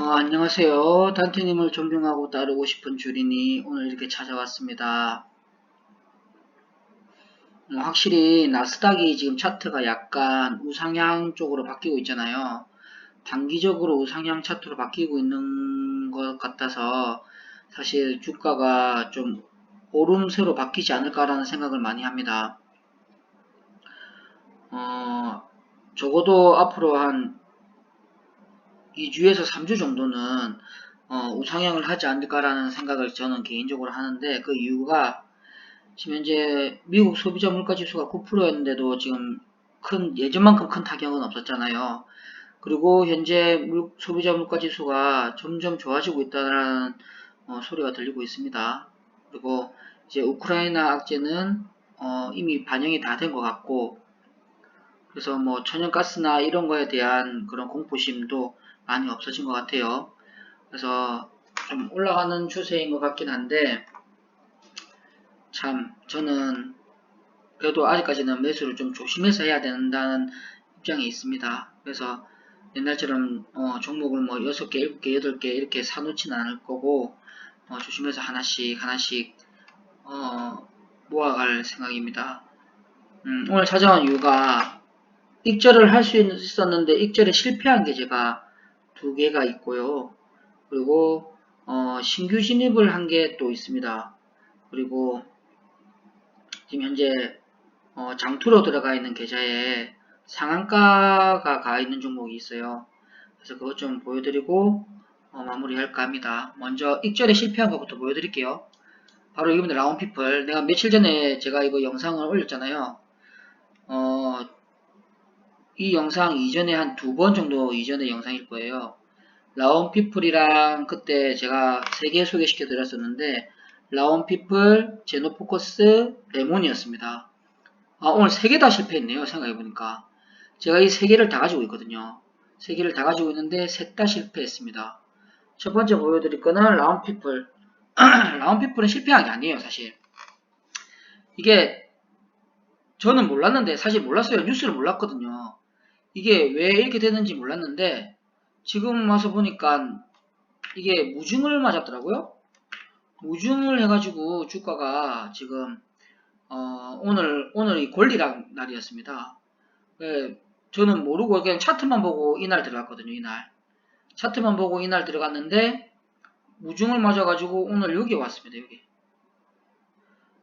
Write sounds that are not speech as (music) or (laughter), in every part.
어, 안녕하세요. 단테님을 존경하고 따르고 싶은 주린이 오늘 이렇게 찾아왔습니다. 어, 확실히 나스닥이 지금 차트가 약간 우상향 쪽으로 바뀌고 있잖아요. 단기적으로 우상향 차트로 바뀌고 있는 것 같아서 사실 주가가 좀 오름세로 바뀌지 않을까라는 생각을 많이 합니다. 어, 적어도 앞으로 한 2주에서 3주 정도는 어, 우상향을 하지 않을까라는 생각을 저는 개인적으로 하는데 그 이유가 지금 현재 미국 소비자 물가 지수가 9%였는데도 지금 큰 예전만큼 큰 타격은 없었잖아요. 그리고 현재 물, 소비자 물가 지수가 점점 좋아지고 있다는 어, 소리가 들리고 있습니다. 그리고 이제 우크라이나 악재는 어, 이미 반영이 다 된 것 같고 그래서 뭐 천연가스나 이런 거에 대한 그런 공포심도 많이 없어진 것 같아요. 그래서 좀 올라가는 추세인 것 같긴 한데 참 저는 그래도 아직까지는 매수를 좀 조심해서 해야 된다는 입장이 있습니다. 그래서 옛날처럼 어, 종목을 뭐 6개, 7개, 8개 이렇게 사놓지는 않을 거고 어, 조심해서 하나씩 하나씩 어, 모아갈 생각입니다. 음, 오늘 찾아온 이유가 익절을 할 수 있었는데 익절에 실패한 게 제가 두 개가 있고요. 그리고 어, 신규 진입을 한 게 또 있습니다. 그리고 지금 현재 어, 장투로 들어가 있는 계좌에 상한가가 가 있는 종목이 있어요. 그래서 그것 좀 보여드리고 어, 마무리할까 합니다. 먼저 익절에 실패한 것부터 보여드릴게요. 바로 이겁니다. 라운피플. 내가 며칠 전에 제가 이거 영상을 올렸잖아요. 어, 이 영상 이전에 한 두 번 정도 이전의 영상일 거예요. 라온피플이랑 그때 제가 세 개 소개시켜 드렸었는데 라온피플, 제노포커스, 레몬이었습니다. 아, 오늘 세 개 다 실패했네요. 생각해보니까. 제가 이 세 개를 다 가지고 있거든요. 세 개를 다 가지고 있는데 셋 다 실패했습니다. 첫 번째 보여드릴 거는 라운피플. (clears throat) 라운피플은 실패한 게 아니에요, 사실. 이게 저는 몰랐는데 사실 몰랐어요. 뉴스를 몰랐거든요. 이게 왜 이렇게 되는지 몰랐는데 지금 와서 보니까 이게 무중을 맞았더라고요. 무중을 해가지고 주가가 지금 어, 오늘 오늘이 권리락 날이었습니다. 네, 저는 모르고 그냥 차트만 보고 이날 들어갔거든요. 이날 차트만 보고 이날 들어갔는데 무중을 맞아가지고 오늘 여기 왔습니다. 여기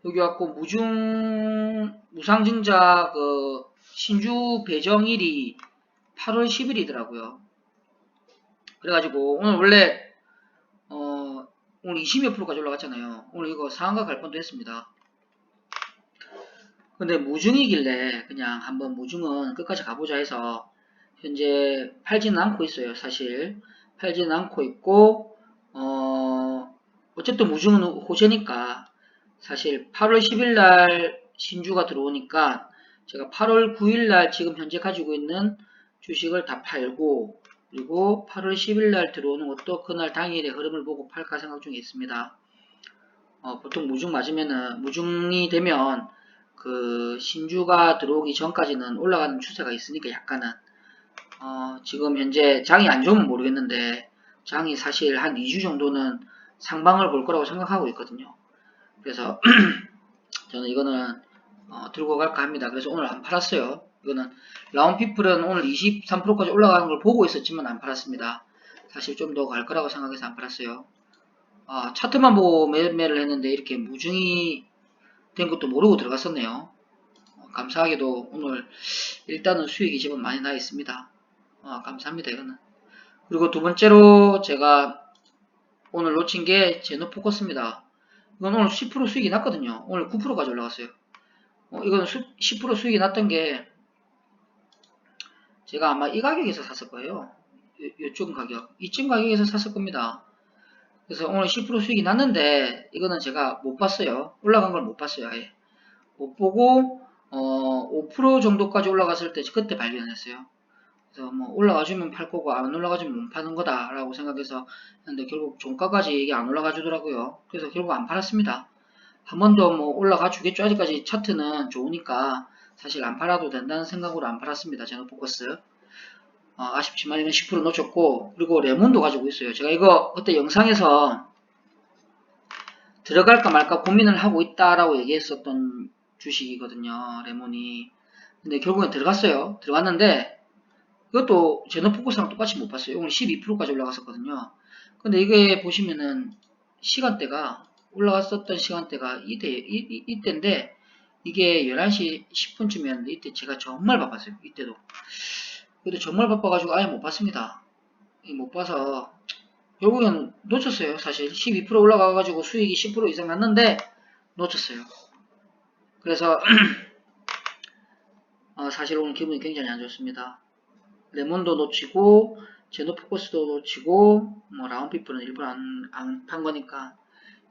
여기 왔고 무중 무상증자 그 신주 배정일이 8월 10일이더라고요. 그래가지고 오늘 원래 어 오늘 20몇 프로까지 올라갔잖아요. 오늘 이거 상한가 갈 뻔도 했습니다. 근데 무중이길래 그냥 한번 무중은 끝까지 가보자 해서 현재 팔지는 않고 있어요. 사실 팔지는 않고 있고 어 어쨌든 무중은 호재니까 사실 8월 10일 날 신주가 들어오니까 제가 8월 9일 날 지금 현재 가지고 있는 주식을 다 팔고 그리고 8월 10일 날 들어오는 것도 그날 당일의 흐름을 보고 팔까 생각 중에 있습니다. 어, 보통 무중 맞으면은 무중이 되면 그 신주가 들어오기 전까지는 올라가는 추세가 있으니까 약간은 어, 지금 현재 장이 안 좋으면 모르겠는데 장이 사실 한 2주 정도는 상방을 볼 거라고 생각하고 있거든요. 그래서 (clears throat) 저는 이거는 어, 들고 갈까 합니다. 그래서 오늘 안 팔았어요. 이거는 라운피플은 오늘 23%까지 올라가는 걸 보고 있었지만 안 팔았습니다. 사실 좀 더 갈 거라고 생각해서 안 팔았어요. 아, 차트만 보고 매매를 했는데 이렇게 무중이 된 것도 모르고 들어갔었네요. 어, 감사하게도 오늘 일단은 수익이 제법 많이 나 있습니다. 아, 감사합니다 이거는. 그리고 두 번째로 제가 오늘 놓친 게 제노포커스입니다. 이건 오늘 10% 수익이 났거든요. 오늘 9%까지 올라갔어요. 어, 이건 10% 수익이 났던 게 제가 아마 이 가격에서 샀을 거예요. 이쪽 가격. 이쯤 가격에서 샀을 겁니다. 그래서 오늘 10% 수익이 났는데 이거는 제가 못 봤어요. 올라간 걸 못 봤어요. 아예. 못 보고 어, 5% 정도까지 올라갔을 때 그때 발견했어요. 그래서 뭐 올라가주면 팔 거고 안 올라가주면 못 파는 거다라고 생각해서 근데 결국 종가까지 이게 안 올라가 주더라고요. 그래서 결국 안 팔았습니다. 한 번 더 뭐 올라가 주겠죠. 아직까지 차트는 좋으니까 사실 안 팔아도 된다는 생각으로 안 팔았습니다. 제노 포커스. 어, 아쉽지만 이건 10% 놓쳤고 그리고 레몬도 가지고 있어요. 제가 이거 그때 영상에서 들어갈까 말까 고민을 하고 있다라고 얘기했었던 주식이거든요. 레몬이. 근데 결국엔 들어갔어요. 들어갔는데 이것도 제너포커스랑 똑같이 못 봤어요. 오늘 12%까지 올라갔었거든요. 근데 이게 보시면은 시간대가 올라갔었던 시간대가 이때 이, 이, 이 때인데 이게 11시 10분쯤이었는데 이때 제가 정말 바빴어요. 이때도. 근데 정말 바빠가지고 아예 못 봤습니다. 이못 봐서 결국엔 놓쳤어요. 사실 12% 올라가가지고 수익이 10% 이상 났는데 놓쳤어요. 그래서 (clears throat) 어, 사실 오늘 기분이 굉장히 안 좋습니다. 레몬도 놓치고 제노포커스도 놓치고 뭐 라운피플은 일부러 안, 안 판 거니까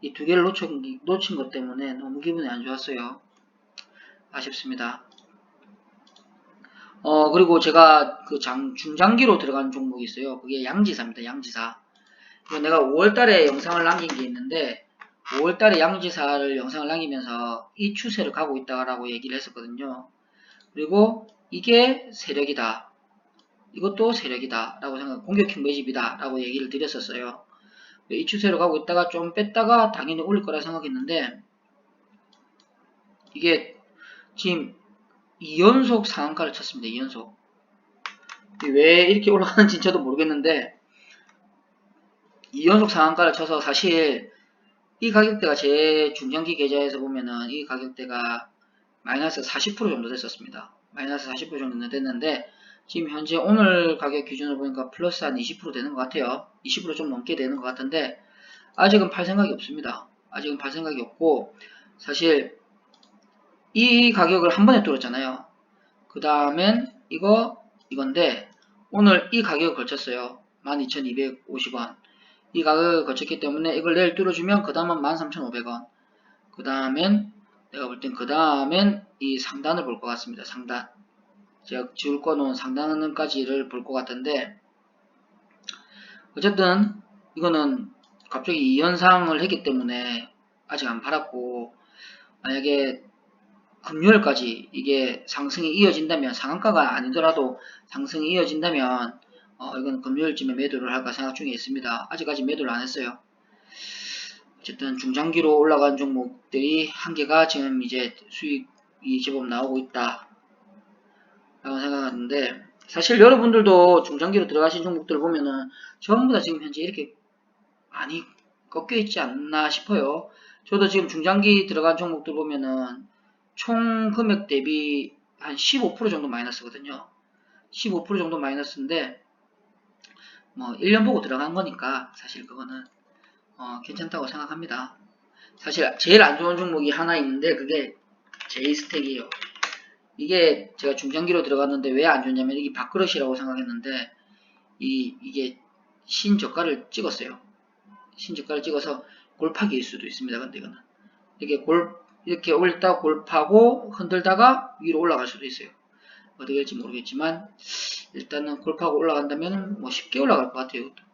이 두 개를 놓친, 놓친 것 때문에 너무 기분이 안 좋았어요. 아쉽습니다. 어 그리고 제가 그 장, 중장기로 들어간 종목이 있어요. 그게 양지사입니다. 양지사. 내가 5월 달에 영상을 남긴 게 있는데 5월 달에 양지사를 영상을 남기면서 이 추세를 가고 있다라고 얘기를 했었거든요. 그리고 이게 세력이다. 이것도 세력이다. 라고 생각, 공격형 매집이다. 라고 얘기를 드렸었어요. 이 추세로 가고 있다가 좀 뺐다가 당연히 올릴 거라 생각했는데 이게 지금 2연속 상한가를 쳤습니다. 2연속. 왜 이렇게 올라가는지 저도 모르겠는데 2연속 상한가를 쳐서 사실 이 가격대가 제 중장기 계좌에서 보면은 이 가격대가 마이너스 40% 정도 됐었습니다. 마이너스 40% 정도 됐는데 지금 현재 오늘 가격 기준으로 보니까 플러스 한 20% 되는 것 같아요. 20%좀 넘게 되는 것 같은데 아직은 팔 생각이 없습니다. 아직은 팔 생각이 없고 사실 이 가격을 한 번에 뚫었잖아요. 그 다음엔 이거 이건데 오늘 이 가격을 걸쳤어요. 12,250원. 이 가격을 걸쳤기 때문에 이걸 내일 뚫어주면 그 다음은 13,500원. 그 다음엔 내가 볼 땐 그 다음엔 이 상단을 볼 것 같습니다. 상단. 제가 지울 거놓은 상단까지를 볼 것 같은데 어쨌든 이거는 갑자기 2연상을 했기 때문에 아직 안 팔았고 만약에 금요일까지 이게 상승이 이어진다면 상한가가 아니더라도 상승이 이어진다면 어, 이건 금요일쯤에 매도를 할까 생각 중에 있습니다. 아직까지 매도를 안 했어요. 어쨌든 중장기로 올라간 종목들이 한 개가 지금 이제 수익이 제법 나오고 있다. 라고 생각하는데 사실 여러분들도 중장기로 들어가신 종목들 보면은 전부 다 지금 현재 이렇게 많이 꺾여 있지 않나 싶어요. 저도 지금 중장기 들어간 종목들 보면은 총 금액 대비 한 15% 정도 마이너스거든요. 15% 정도 마이너스인데 뭐 1년 보고 들어간 거니까 사실 그거는 어, 괜찮다고 생각합니다. 사실 제일 안 좋은 종목이 하나 있는데 그게 제이스택이에요. 이게 제가 중장기로 들어갔는데 왜 안 좋냐면 이게 밥그릇이라고 생각했는데 이, 이게 신저가를 찍었어요. 신저가를 찍어서 골파기일 수도 있습니다. 근데 이거는 이렇게 골 이렇게 올렸다 골파고 흔들다가 위로 올라갈 수도 있어요. 어떻게 될지 모르겠지만 일단은 골파고 올라간다면 뭐 쉽게 올라갈 것 같아요. 이것도.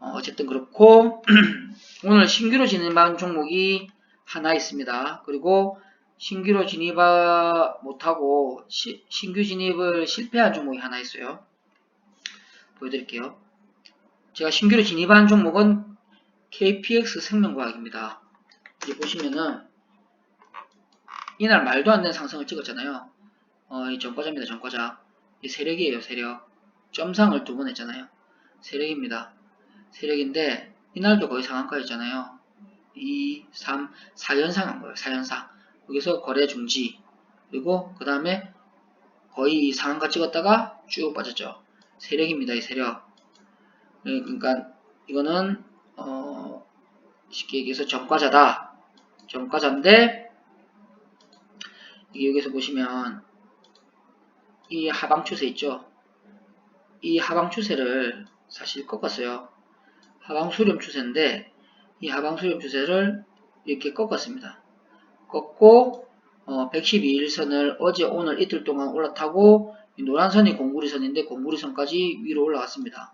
어, 쨌든 그렇고 (clears throat) 오늘 신규로 진입한 종목이 하나 있습니다. 그리고 신규로 진입하 못하고 시, 신규 진입을 실패한 종목이 하나 있어요. 보여드릴게요. 제가 신규로 진입한 종목은 KPX 생명과학입니다. 여기 보시면은 이날 말도 안 되는 상승을 찍었잖아요. 어, 이 전과자입니다. 전과자. 이 세력이에요. 세력. 점상을 두 번 했잖아요. 세력입니다. 세력인데 이날도 거의 상한가였잖아요. 2, 3, 4연상 한 거예요. 4연상. 여기서 거래 중지. 그리고 그 다음에 거의 상한가 찍었다가 쭉 빠졌죠. 세력입니다. 이 세력. 그러니까 이거는 어, 쉽게 얘기해서 전과자다. 전과자인데 여기서 보시면 이 하방 추세 있죠. 이 하방 추세를 사실 꺾었어요. 하방 수렴 추세인데 이 하방 수렴 추세를 이렇게 꺾었습니다. 꺾고 어, 112일선을 어제 오늘 이틀 동안 올라타고 노란 선이 공구리 선인데 공구리 선까지 위로 올라갔습니다.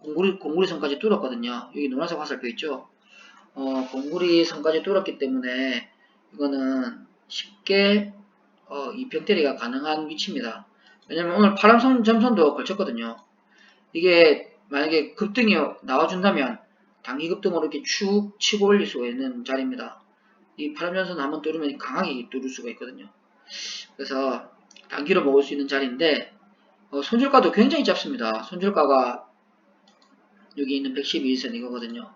공구리, 공구리 선까지 뚫었거든요. 여기 노란색 화살표 있죠. 어, 공구리 선까지 뚫었기 때문에 이거는 쉽게 어, 이평대리가 가능한 위치입니다. 왜냐면 오늘 파란 선 점선도 걸쳤거든요. 이게 만약에 급등이 나와준다면 단기 급등으로 이렇게 축 치고 올릴 수가 있는 자리입니다. 이 파란 점선 한번 뚫으면 강하게 뚫을 수가 있거든요. 그래서 단기로 먹을 수 있는 자리인데 어, 손절가도 굉장히 짧습니다. 손절가가 여기 있는 112일선 이거거든요.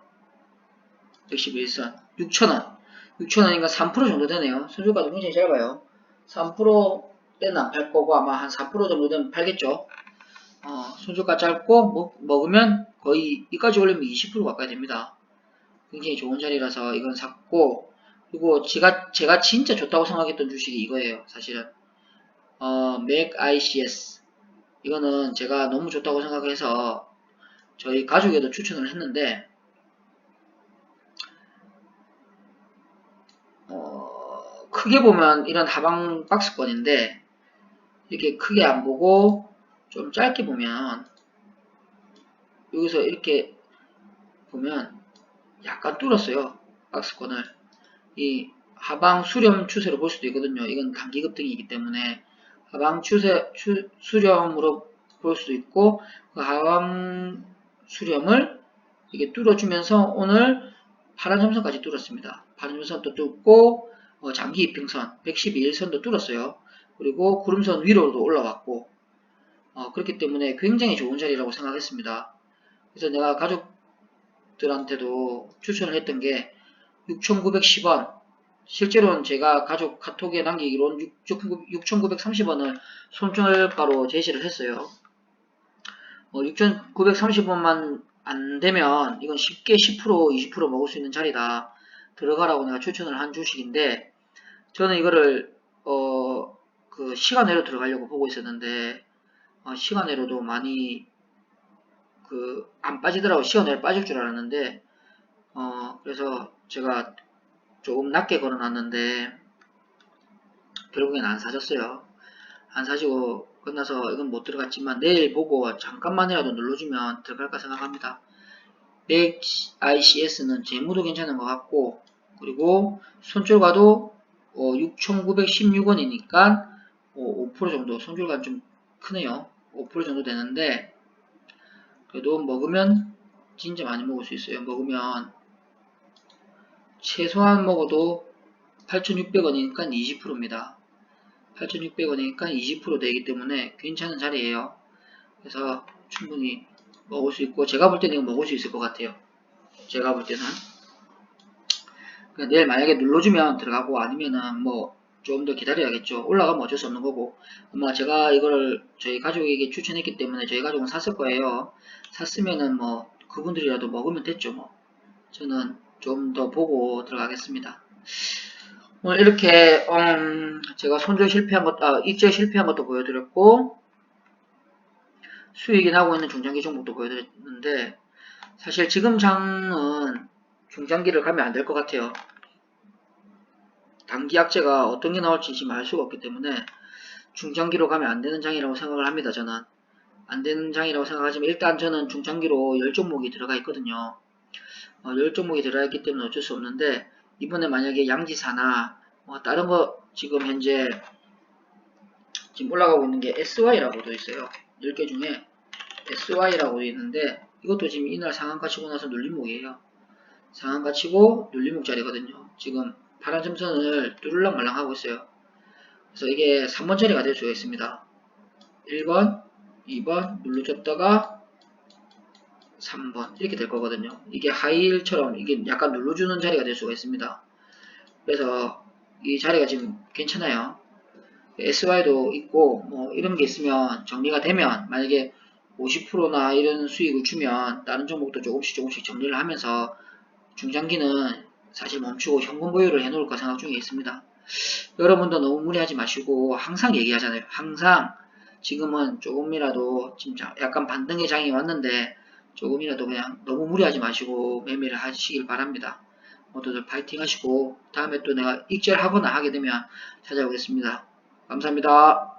111선 6,000원 6,000원이니까 3% 정도 되네요. 손절가도 굉장히 짧아요. 3%대는 안 팔 거고 아마 한 4% 정도 되면 팔겠죠. 어, 손절가 짧고 먹, 먹으면 거의 이까지 올리면 20% 가까이 됩니다. 굉장히 좋은 자리라서 이건 샀고 그리고 제가 제가 진짜 좋다고 생각했던 주식이 이거예요. 사실은 어, 맥 ICS 이거는 제가 너무 좋다고 생각해서 저희 가족에도 추천을 했는데 어, 크게 보면 이런 하방 박스권인데 이렇게 크게 안 보고 좀 짧게 보면 여기서 이렇게 보면 약간 뚫었어요 박스권을 이 하방 수렴 추세로 볼 수도 있거든요 이건 단기 급등이기 때문에 하방 추세 추, 수렴으로 볼 수도 있고 그 하방 수렴을 이게 뚫어주면서 오늘 파란 점선까지 뚫었습니다. 파란 점선도 뚫고 어, 장기 이평선 112일선도 뚫었어요. 그리고 구름선 위로도 올라왔고 어, 그렇기 때문에 굉장히 좋은 자리라고 생각했습니다. 그래서 내가 가족들한테도 추천을 했던 게 6,910원 실제로는 제가 가족 카톡에 남기기로는 6,930원을 손절가로 제시를 했어요. 어, 6,930원만 안 되면 이건 쉽게 10% 20% 먹을 수 있는 자리다. 들어가라고 내가 추천을 한 주식인데 저는 이거를 어, 그 시간외로 들어가려고 보고 있었는데 어, 시간외로도 많이 그 안 빠지더라고 시간외로 빠질 줄 알았는데 어, 그래서 제가 조금 낮게 걸어놨는데 결국엔 안 사졌어요. 안 사지고 끝나서 이건 못 들어갔지만 내일 보고 잠깐만이라도 눌러주면 들어갈까 생각합니다. 맥 ICS는 재무도 괜찮은 것 같고 그리고 손절가도 어, 6,916원이니까 어, 5% 정도 손절가 좀 크네요. 5% 정도 되는데 그래도 먹으면 진짜 많이 먹을 수 있어요. 먹으면 최소한 먹어도 8,600원이니까 20%입니다. 8,600원이니까 20% 되기 때문에 괜찮은 자리예요. 그래서 충분히 먹을 수 있고 제가 볼 때는 이거 먹을 수 있을 것 같아요. 제가 볼 때는 그러니까 내일 만약에 눌러주면 들어가고 아니면은 뭐좀더 기다려야겠죠. 올라가면 어쩔 수 없는 거고 아마 제가 이거를 저희 가족에게 추천했기 때문에 저희 가족은 샀을 거예요. 샀으면은 뭐 그분들이라도 먹으면 됐죠. 뭐 저는 좀 더 보고 들어가겠습니다. 오늘 이렇게 음, 제가 손절 실패한 것, 아, 입절 실패한 것도 보여드렸고 수익이 나고 있는 중장기 종목도 보여드렸는데 사실 지금 장은 중장기를 가면 안 될 것 같아요. 단기 약재가 어떤 게 나올지 지금 알 수가 없기 때문에 중장기로 가면 안 되는 장이라고 생각을 합니다. 저는 안 되는 장이라고 생각하지만 일단 저는 중장기로 열 종목이 들어가 있거든요. 어, 열 종목이 들어가 있기 때문에 어쩔 수 없는데 이번에 만약에 양지사나 뭐 다른 거 지금 현재 지금 올라가고 있는 게 SY라고도 있어요. 10개 중에 SY라고 있는데 이것도 지금 이날 상한가 치고 나서 눌림목이에요. 상한가 치고 눌림목 자리거든요. 지금 파란 점선을 뚜르랑 말랑 하고 있어요. 그래서 이게 3번 자리가 될 수가 있습니다. 1번, 2번 눌러줬다가 3번 이렇게 될 거거든요. 이게 하이힐처럼 이게 약간 눌러주는 자리가 될 수가 있습니다. 그래서 이 자리가 지금 괜찮아요. SY도 있고 뭐 이런 게 있으면 정리가 되면 만약에 50%나 이런 수익을 주면 다른 종목도 조금씩 조금씩 정리를 하면서 중장기는 사실 멈추고 현금 보유를 해놓을까 생각 중에 있습니다. 여러분도 너무 무리하지 마시고 항상 얘기하잖아요. 항상 지금은 조금이라도 진짜 약간 반등의 장이 왔는데 조금이라도 그냥 너무 무리하지 마시고 매매를 하시길 바랍니다. 모두들 파이팅 하시고 다음에 또 내가 익절하거나 하게 되면 찾아오겠습니다. 감사합니다.